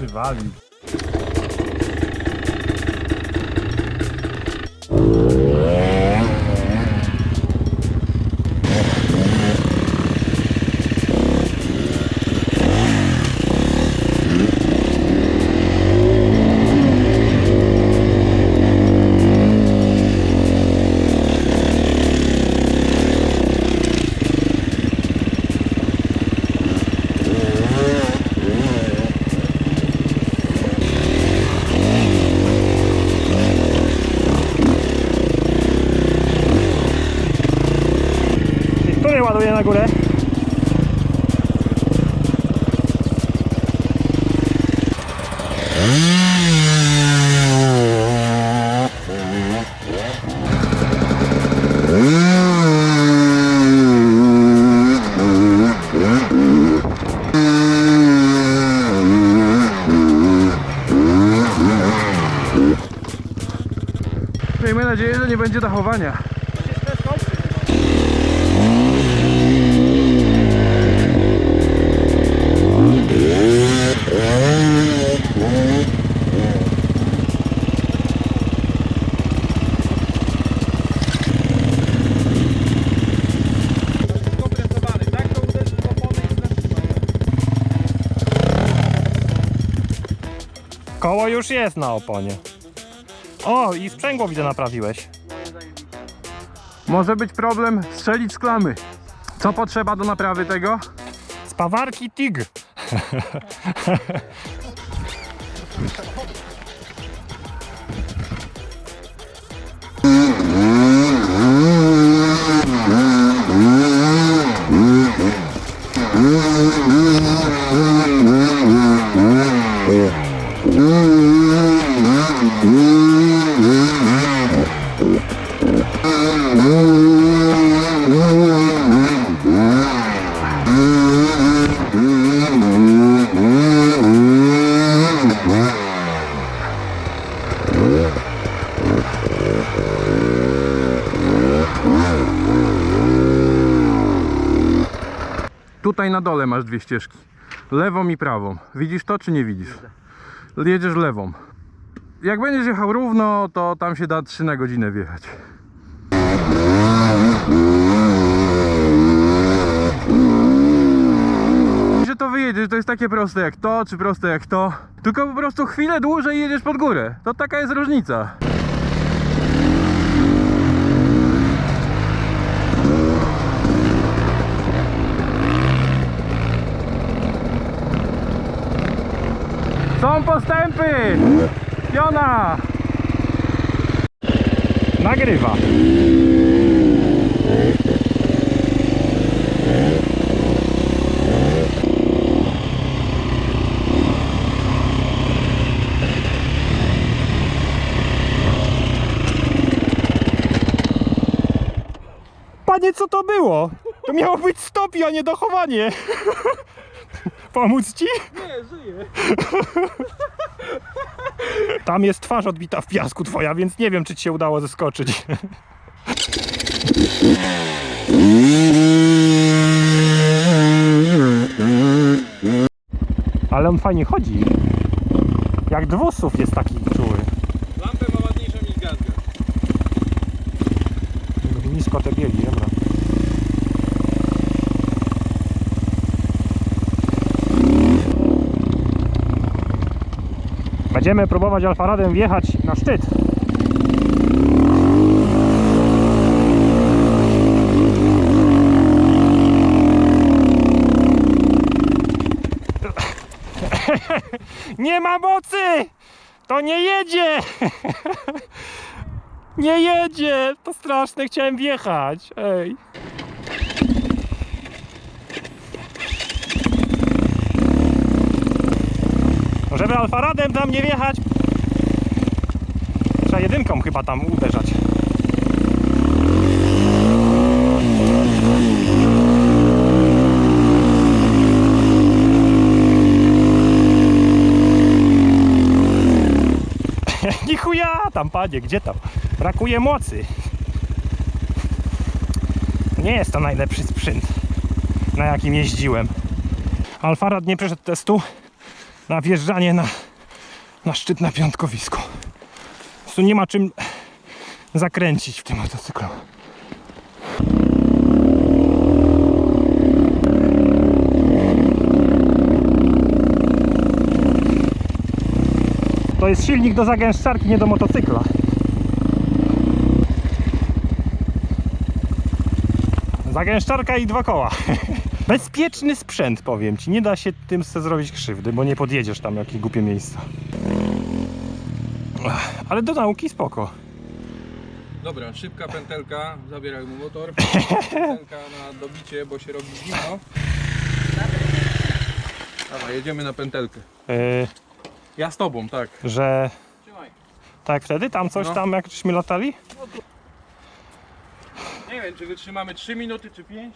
Przywalił. I który ładuje na górę? Miejmy nadzieję, że nie będzie dachowania. Koło już jest na oponie. O, i sprzęgło widzę naprawiłeś. Może być problem strzelić z klamy. Co potrzeba do naprawy tego? Spawarki TIG. Tutaj na dole masz dwie ścieżki. Lewą i prawą. Widzisz to czy nie widzisz? Jedziesz lewą. Jak będziesz jechał równo, to tam się da 3 na godzinę wjechać. Że to wyjedziesz, to jest takie proste jak to, czy proste jak to. Tylko po prostu chwilę dłużej jedziesz pod górę. To taka jest różnica. Są postępy! Piona! Nagrywa. Panie, co to było? To miało być stopi, a nie dochowanie. Pomóc ci? Nie, żyję. Tam jest twarz odbita w piasku twoja, więc nie wiem, czy ci się udało zeskoczyć. Ale on fajnie chodzi. Jak dwusów jest taki Będziemy próbować Alfaradem wjechać na szczyt. Nie ma mocy! To nie jedzie! Nie jedzie! To straszne, chciałem wjechać. Ej. Możemy Alfaradem tam nie wjechać. Trzeba jedynką chyba tam uderzać. Nichuja tam, panie, gdzie tam? Brakuje mocy. Nie jest to najlepszy sprzęt, na jakim jeździłem. Alfarad nie przeszedł testu na wjeżdżanie na, na szczyt na piątkowisku. Po prostu nie ma czym zakręcić w tym motocyklu. To jest silnik do zagęszczarki, nie do motocykla. Zagęszczarka i dwa koła. Bezpieczny sprzęt, powiem ci. Nie da się tym se zrobić krzywdy, bo nie podjedziesz tam w jakieś głupie miejsca. Ale do nauki spoko. Dobra, szybka pętelka, zabieraj mu motor. Pętelka na dobicie, bo się robi zimno. Dobra, jedziemy na pętelkę. Yy, Ja z tobą, tak. że Trzymaj. tak wtedy tam coś No. tam jak żeśmy latali? Nie wiem, czy wytrzymamy 3 minuty, czy 5.